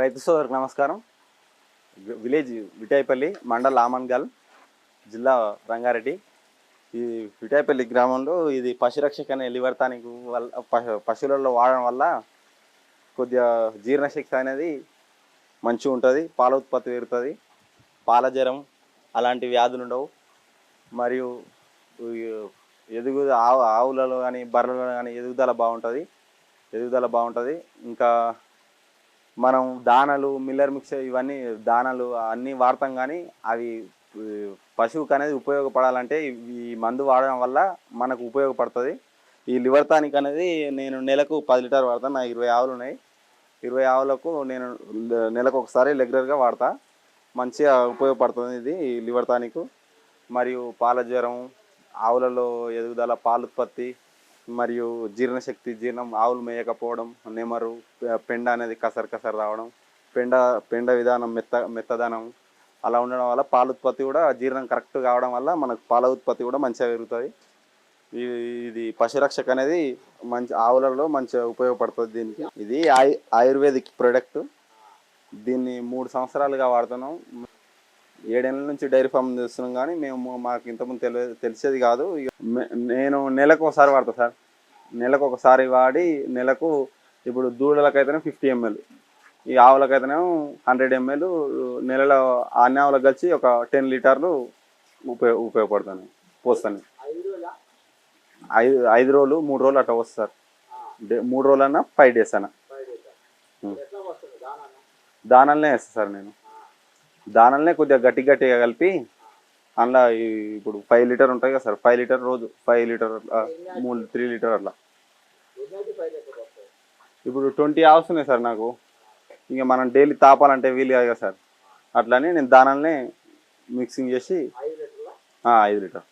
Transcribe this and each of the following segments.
రైతు సోదరుకు నమస్కారం. విలేజ్ విటాయిపల్లి మండల్ ఆమన్గల్ జిల్లా రంగారెడ్డి. ఈ విటాయిపల్లి గ్రామంలో ఇది పశురక్షక అనే లివర్తానికి వల్ల పశువులలో వాడడం వల్ల కొద్దిగా జీర్ణశక్తి అనేది మంచిగా ఉంటుంది పాల ఉత్పత్తి పెరుగుతుంది పాల జ్వరం అలాంటి వ్యాధులు ఉండవు. మరియు ఎదుగు ఆవు ఆవులలో కానీ బర్రెలలో కానీ ఎదుగుదల బాగుంటుంది ఎదుగుదల బాగుంటుంది. ఇంకా మనం దానలు మిల్లర్ మిక్సర్ ఇవన్నీ దానలు అన్నీ వాడతాం కానీ అవి పశువుకు అనేది ఉపయోగపడాలంటే ఈ మందు వాడడం వల్ల మనకు ఉపయోగపడుతుంది. ఈ లివర్ టానిక్ అనేది నేను నెలకు పది లీటర్ వాడతాను నా ఇరవై ఆవులు ఉన్నాయి. ఇరవై ఆవులకు నేను నెలకు ఒకసారి రెగ్యులర్గా వాడతా. మంచిగా ఉపయోగపడుతుంది ఇది ఈ లివర్ టానిక్. మరియు పాల జ్వరం ఆవులలో ఎదుగుదల పాల ఉత్పత్తి మరియు జీర్ణశక్తి జీర్ణం ఆవులు మేయకపోవడం నెమరు పెండ అనేది కసరు కసరు రావడం పెండ పెండ విధానం మెత్త మెత్తదనం అలా ఉండడం వల్ల పాల ఉత్పత్తి కూడా జీర్ణం కరెక్ట్ కావడం వల్ల మనకు పాల ఉత్పత్తి కూడా మంచిగా పెరుగుతుంది. ఈ- ఇది పశురక్షక అనేది మంచి ఆవులలో మంచిగా ఉపయోగపడుతుంది దీనికి. ఇది ఆయు ఆయుర్వేదిక్ ప్రోడక్ట్. దీన్ని మూడు సంవత్సరాలుగా వాడుతున్నాం. ఏడేళ్ళ నుంచి డైరీ ఫామ్ చేస్తున్నాం కానీ మేము మాకు ఇంతకుముందు తెలియ తెలిసేది కాదు. నేను నెలకు ఒకసారి వాడతా సార్. నెలకు ఒకసారి వాడి నెలకు ఇప్పుడు దూడలకైతేనే ఫిఫ్టీ ఎంఎల్ ఈ ఆవులకైతేనేమో హండ్రెడ్ ఎంఎల్ నెలలో అన్ని ఆవులకు కలిసి ఒక టెన్ లీటర్లు ఉపయోగ ఉపయోగపడుతాను పోస్తాను. ఐదు ఐదు రోజులు మూడు రోజులు అట్లా వస్తారు డే- మూడు రోజులు అన్నా. ఫైవ్ డేస్ అన్న. దానాలనే వేస్తాను సార్ నేను. దానాలనే కొద్దిగా గట్టి గట్టిగా కలిపి అందులో ఇప్పుడు ఫైవ్ లీటర్ ఉంటాయి కదా సార్ ఫైవ్ లీటర్ రోజు ఫైవ్ లీటర్ మూడు త్రీ లీటర్ అట్లా. ఇప్పుడు ట్వంటీ అవర్స్ ఉన్నాయి సార్ నాకు. ఇంకా మనం డైలీ తాపాలంటే వీలు కాదు కదా సార్. అట్లానే నేను దానాలనే మిక్సింగ్ చేసి ఐదు లీటర్.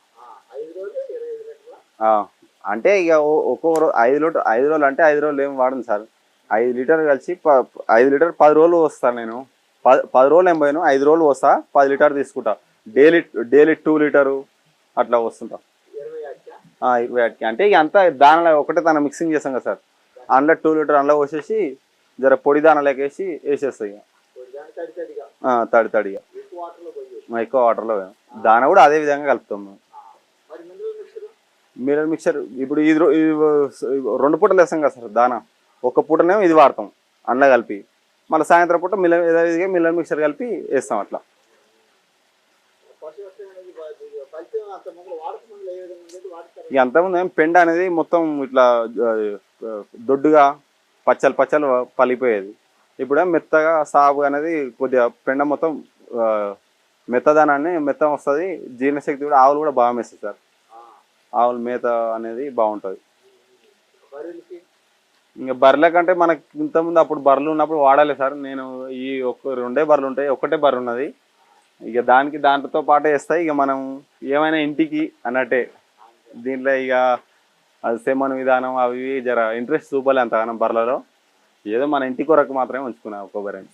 అంటే ఇక ఒ- ఒక్కొక్క రోజు ఐదు లీటర్ ఐదు రోజులు అంటే ఐదు రోజులు ఏం వాడను సార్. ఐదు లీటర్ కలిసి ప- ఐదు లీటర్ పది రోజులు వస్తాను నేను. పది పది రోజులు ఏం పోయాను ఐదు రోజులు వస్తా పది లీటర్ తీసుకుంటా. డైలీ డైలీ టూ లీటరు అట్లా వస్తుంటా ఇరవై ఆటికి అంటే ఇక అంతా దానిలో ఒకటే తన మిక్సింగ్ చేస్తాం కదా సార్. అందులో టూ లీటర్ అందులో పోసేసి జర పొడి దానలోకి వేసి వేసేస్తాయి ఇక. తడి తడిగా. ఎక్కువ వాటర్లో వేయం. దాన కూడా అదే విధంగా కలుపుతాం మేము. మిరర్ మిక్చర్ ఇప్పుడు ఇది రెండు పూటలు వేస్తాం కదా సార్ దాన. ఒక పూటనేమో ఇది వాడతాం అన్న కలిపి. మళ్ళీ సాయంత్రం పూట మిల్లర్ యథావిధిగా మిల్లర్ మిక్చర్ కలిపి వేస్తాం అట్లా. ఇక అంతకుముందు ఏం పెండ అనేది మొత్తం ఇట్లా దొడ్డుగా పచ్చలు పచ్చలు పలిపోయేది ఇప్పుడేం మెత్తగా సాగు అనేది కొద్దిగా పెండ మొత్తం మెత్తదనాన్ని మెత్తం వస్తుంది. జీర్ణశక్తి కూడా ఆవులు కూడా బాగా మేస్తాయి సార్. ఆవుల మేత అనేది బాగుంటుంది. ఇంకా బర్రెల కంటే మనకి ఇంతకుముందు అప్పుడు బర్రెలు ఉన్నప్పుడు వాడాలి సార్. నేను ఈ ఒక్క రెండే బర్రెలు ఉంటాయి. ఒక్కటే బర్రె ఉన్నది. ఇక దానికి దాంట్లో పాటే వేస్తాయి ఇక మనం ఏమైనా ఇంటికి అన్నట్టే దీంట్లో ఇక అది విధానం అవి ఇవి జర ఇంట్రెస్ట్ చూపాలి అంతగానం బర్రెలలో. ఏదో మన ఇంటి కొరకు మాత్రమే ఉంచుకున్నాం ఒక బర్రెని